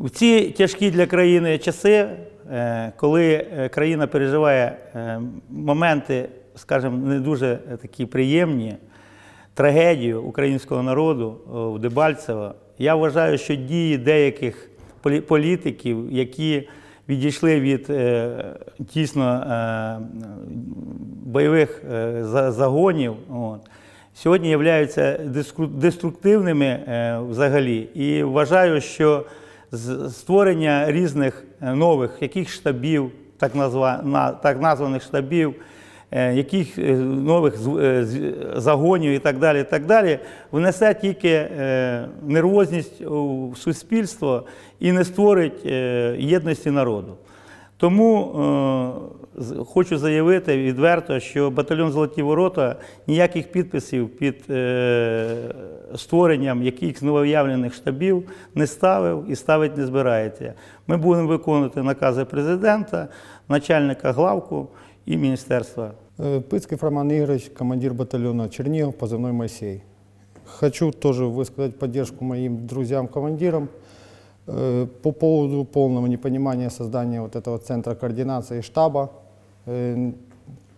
В ці тяжкі для країни часи, е, коли е, країна переживає е, моменти, скажімо, не дуже такі приємні, трагедію українського народу в Дебальцево, я вважаю, що дії деяких політиків, які відійшли від тісно бойових загонів, сьогодні являються деструктивними взагалі. І вважаю, що створення різних е, нових яких штабів, так, назва, на, так названих штабів, е, яких е, нових загонів і так далі, і так далі, внесе тільки нервозність у суспільство і не створить єдності народу. Тому хочу заявити відверто, що батальйон Золоті Ворота ніяких підписів під е, створенням якихось новоявлених штабів не ставив і ставити не збирається. Ми будемо виконувати накази президента, начальника главку і міністерства. Э, Пыцков Роман Игоревич, командир батальона Чернигов, позывной Моисей. Хочу тоже высказать поддержку моим друзьям-командирам э, По поводу полного непонимания создания вот этого центра координации штаба. Э,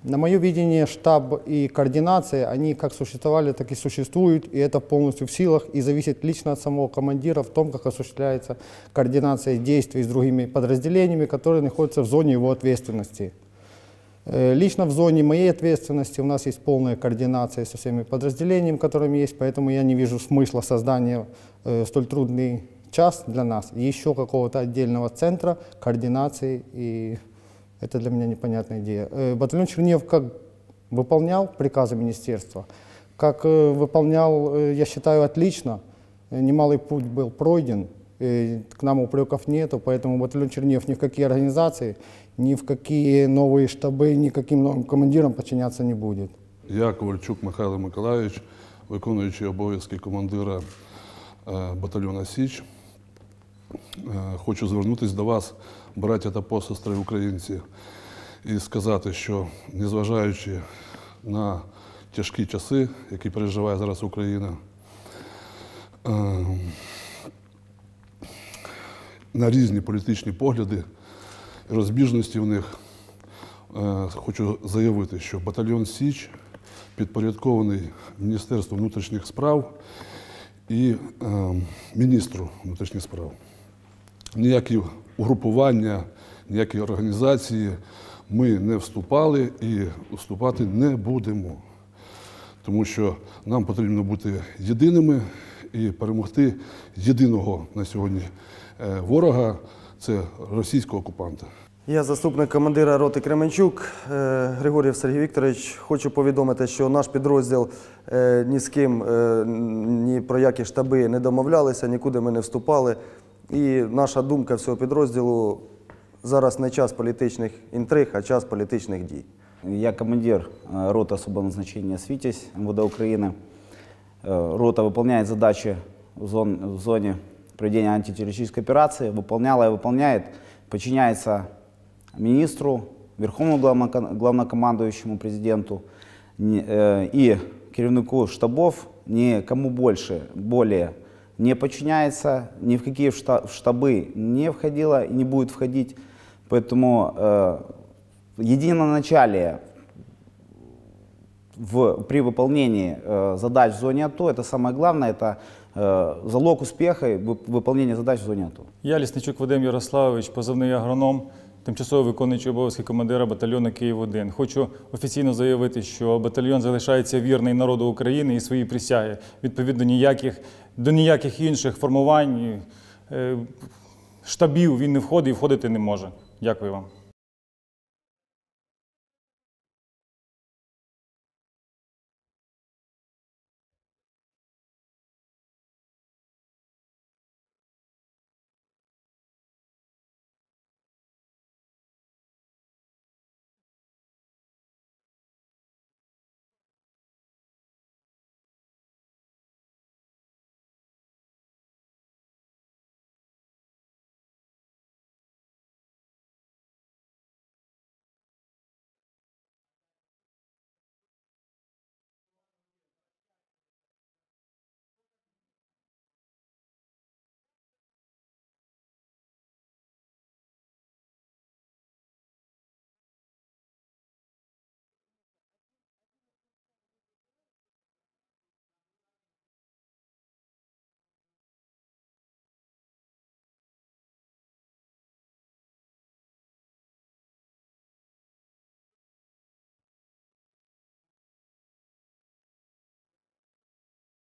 На мое видение, штаб и координация, они как существовали, так и существуют, и это полностью в силах и зависит лично от самого командира в том, как осуществляется координация действий с другими подразделениями, которые находятся в зоне его ответственности. Э, Лично в зоне моей ответственности у нас есть полная координация со всеми подразделениями, которыми есть, поэтому я не вижу смысла создания э, столь трудный час для нас, еще какого-то отдельного центра координации, и это для меня непонятная идея. Э, Батальон Чернев как выполнял приказы министерства, как э, выполнял, э, я считаю, отлично, немалый путь был пройден, к нам упреков нету, поэтому батальон Чернев ни в какие организации, ни в какие новые штабы, никаким новым командирам подчиняться не будет. Я Ковальчук Михайло Миколайович, виконуючий обов'язки командира е, батальйона Січ. Е, Хочу звернутися до вас, браття та посестри українці, і сказати, що незважаючи на тяжкі часи, які переживає зараз Україна, е, на різні політичні погляди розбіжності в них, Е, Хочу заявити, що батальйон Січ підпорядкований Міністерству внутрішніх справ і міністру внутрішніх справ. Ніякі угрупування, ніякі організації ми не вступали і вступати не будемо. Тому що нам потрібно бути єдиними і перемогти єдиного на сьогодні е, ворога це російського окупанта. Я заступник командира роти Кременчук е, Григорів Сергій Вікторович. Хочу повідомити, що наш підрозділ е, ні з ким ні про які штаби не домовлялися, нікуди ми не вступали. І наша думка всього підрозділу зараз не час політичних інтриг, а час політичних дій. Я командир э, роты особого назначения «Свитязь» МВД Украины. Э, Рота выполняет задачи в, зон- в зоне проведения антитеррористической операции, выполняла и выполняет, подчиняется министру, верховному главноко- главнокомандующему президенту не- э, и керівнику штабов, никому больше, более не подчиняется, ни в какие штабы не входила и не будет входить. Поэтому э, единоначалие в, при выполнении э, задач в зоне АТО, это самое главное, это э, залог успеха и вы- выполнения задач в зоне АТО. Я Лісничук Вадим Ярославович, позивний агроном, тимчасово виконуючий обов'язки командира батальйону Київ-1. Хочу офіційно заявити, що батальйон залишається вірний народу України і свої присяги. Відповідно, ніяких, до ніяких інших формувань, е, штабів він не входить і входити не може. Дякую вам.